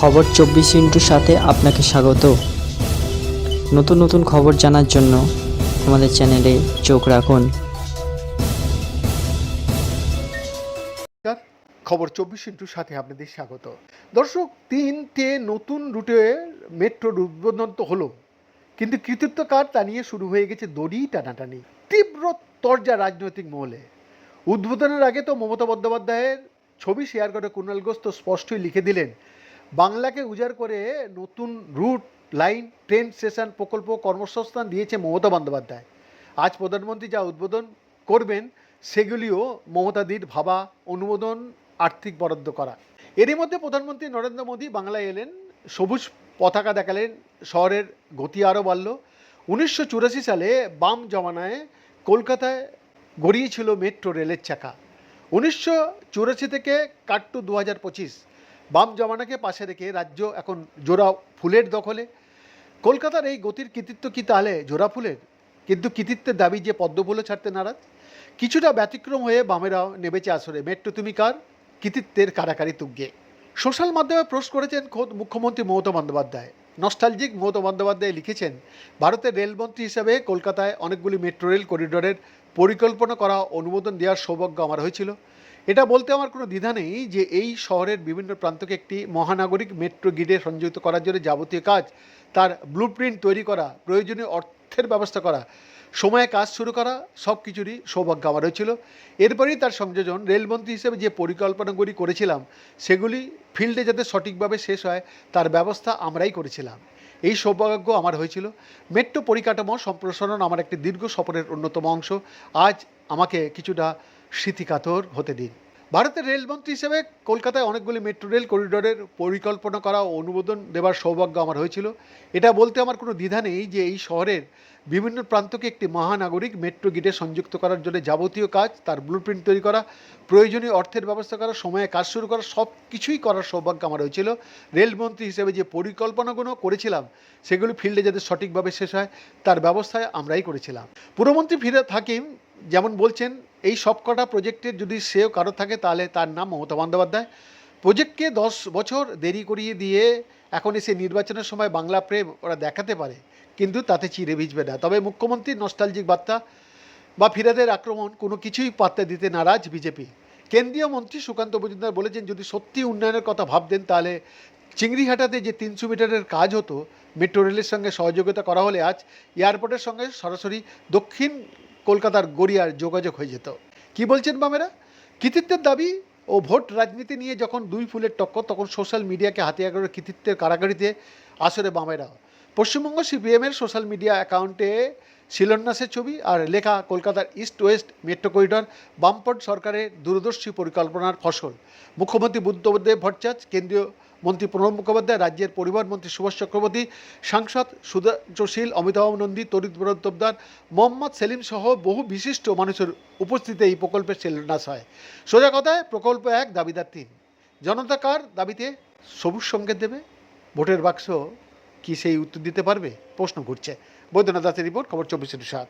খবর চব্বিশ ইন্টুর সাথে আপনাকে স্বাগত। নতুন নতুন খবর জানার জন্য আমাদের চ্যানেলে চোখ রাখুন। খবর চব্বিশ ইন্টুর সাথে আপনাদের স্বাগত। দর্শক, তিনটে নতুন রুটে মেট্রোর উদ্বোধন তো হলো। কিন্তু কৃতিত্ব কার তা নিয়ে শুরু হয়ে গেছে দড়ি টানাটানি। তীব্র তরজা রাজনৈতিক মহলে। উদ্বোধনের আগে তো মমতা বন্দ্যোপাধ্যায়ের ছবি শেয়ার করে কুণাল ঘোষ তো স্পষ্টই লিখে দিলেন বাংলাকে উজাড় করে নতুন রুট, লাইন, ট্রেন স্টেশন প্রকল্প কর্মসংস্থান দিয়েছে মমতা বন্দ্যোপাধ্যায়। আজ প্রধানমন্ত্রী যা উদ্বোধন করবেন, সেগুলিও মমতাদির ভাবা, অনুমোদন, আর্থিক বরাদ্দ করা। এরই মধ্যে প্রধানমন্ত্রী নরেন্দ্র মোদী বাংলায় এলেন, সবুজ পতাকা দেখালেন, শহরের গতি আরও বাড়ল। উনিশশো চুরাশি সালে বাম জমানায় কলকাতায় গড়িয়েছিল মেট্রো রেলের চাকা। উনিশশো চুরাশি থেকে কাট্টু দু হাজার পঁচিশ বাম জমানাকে পাশে রেখে রাজ্য এখন জোড়া ফুলের দখলে। কলকাতার এই গতির কৃতিত্ব কি তাহলে জোড়া ফুলের? কিন্তু কৃতিত্বের দাবি যে পদ্মফুলও ছাড়তে নারাজ? কিছুটা ব্যতিক্রম হয়ে বামেরাও নেমেছে আসরে। মেট্রো তুমি কার? কৃতিত্বের কারাকারি তুগ্গে সোশ্যাল মাধ্যমে পোস্ট করেছেন খোদ মুখ্যমন্ত্রী মমতা বন্দ্যোপাধ্যায়। নস্টালজিক মমতা বন্দ্যোপাধ্যায় লিখেছেন, ভারতের রেলমন্ত্রী হিসেবে কলকাতায় অনেকগুলি মেট্রো রেল করিডোরের পরিকল্পনা করা অনুমোদন দেওয়ার সৌভাগ্য আমার হয়েছিল। এটা বলতে আমার কোনো দ্বিধা নেই যে এই শহরের বিভিন্ন প্রান্তকে একটি মহানাগরিক মেট্রো গ্রিডে সংযুক্ত করার জন্য যাবতীয় কাজ, তার ব্লুপ্রিন্ট তৈরি করা, প্রয়োজনীয় অর্থের ব্যবস্থা করা, সময়ে কাজ শুরু করা সব কিছুরই সৌভাগ্য আমার হয়েছিল। এরপরেই তার সংযোজন, রেলমন্ত্রী হিসেবে যে পরিকল্পনাগুলি করেছিলাম, সেগুলি ফিল্ডে যাতে সঠিকভাবে শেষ হয়, তার ব্যবস্থা আমরাই করেছিলাম। এই সৌভাগ্য আমার হয়েছিল। মেট্রো পরিকাঠামো সম্প্রসারণ আমার একটি দীর্ঘ সফরের অন্যতম অংশ। আজ আমাকে কিছুটা স্মৃতিকাতর হতে দিন। ভারতের রেলমন্ত্রী হিসেবে কলকাতায় অনেকগুলি মেট্রো রেল করিডোরের পরিকল্পনা করা ও অনুমোদন দেওয়ার সৌভাগ্য আমার হয়েছিল। এটা বলতে আমার কোনো দ্বিধা নেই যে এই শহরের বিভিন্ন প্রান্তকে একটি মহানাগরিক মেট্রো গিটে সংযুক্ত করার জন্য যাবতীয় কাজ, তার ব্লুপ্রিন্ট তৈরি করা, প্রয়োজনীয় অর্থের ব্যবস্থা করা, সময়ে কাজ শুরু করা সব কিছুই করার সৌভাগ্য আমার হয়েছিল। রেলমন্ত্রী হিসেবে যে পরিকল্পনাগুলো করেছিলাম, সেগুলি ফিল্ডে যাতে সঠিকভাবে শেষ হয়, তার ব্যবস্থায় আমরাই করেছিলাম। পুরমন্ত্রী ফিরে থাকিম যেমন বলছেন, এই সবকটা প্রজেক্টের যদি সেও কারও থাকে, তাহলে তার নাম মমতা বন্দ্যোপাধ্যায়। প্রজেক্টকে দশ বছর দেরি করিয়ে দিয়ে এখন এসে নির্বাচনের সময় বাংলা প্রেম ওরা দেখাতে পারে, কিন্তু তাতে চিরে ভিজবে না। তবে মুখ্যমন্ত্রীর নস্টালজিক বার্তা বা ফিরাদের আক্রমণ, কোনো কিছুই পাত্তা দিতে নারাজ বিজেপি। কেন্দ্রীয় মন্ত্রী সুকান্ত মজুমদার বলেছেন, যদি সত্যি উন্নয়নের কথা ভাবতেন, তাহলে চিংড়িহাটাতে যে তিনশো মিটারের কাজ হতো, মেট্রো রেলের সঙ্গে সহযোগিতা করা হলে আজ এয়ারপোর্টের সঙ্গে সরাসরি দক্ষিণ কলকাতার গড়িয়ার যোগাযোগ হয়ে যেত। কি বলছেন বামেরা? কৃতিত্বের দাবি, ও ভোট রাজনীতি নিয়ে যখন দুই ফুলের টক্কর, তখন সোশ্যাল মিডিয়াকে হাতিয়ার করে কৃতিত্বের কারাগারিতে আসরে বামেরা। পশ্চিমবঙ্গ সিপিএমের সোশ্যাল মিডিয়া অ্যাকাউন্টে শিলান্যাসের ছবি আর লেখা কলকাতার ইস্ট ওয়েস্ট মেট্রো করিডর বামপট সরকারের দূরদর্শী পরিকল্পনার ফসল। মুখ্যমন্ত্রী বুদ্ধদেব ভট্টাচার্য, কেন্দ্রীয় মন্ত্রী প্রণব মুখোপাধ্যায়, রাজ্যের পরিবহন মন্ত্রী সুভাষ চক্রবর্তী, সাংসদ সুধাংশীল অমিতাভ নন্দী তরিত বন্দ্যোপাধ্যায় মোহাম্মদ সেলিম সহ বহু বিশিষ্ট মানুষের উপস্থিতিতে এই প্রকল্পের শিলান্যাস হয়। সোজা কথায়, প্রকল্প এক, দাবিদার তিন। জনতা কার দাবিতে সবুজ সংকেত দেবে? ভোটের বাক্স কি সেই উত্তর দিতে পারবে? প্রশ্ন ঘুরছে। বৈদ্যনাথ দাসের রিপোর্ট, খবর চব্বিশ সাত।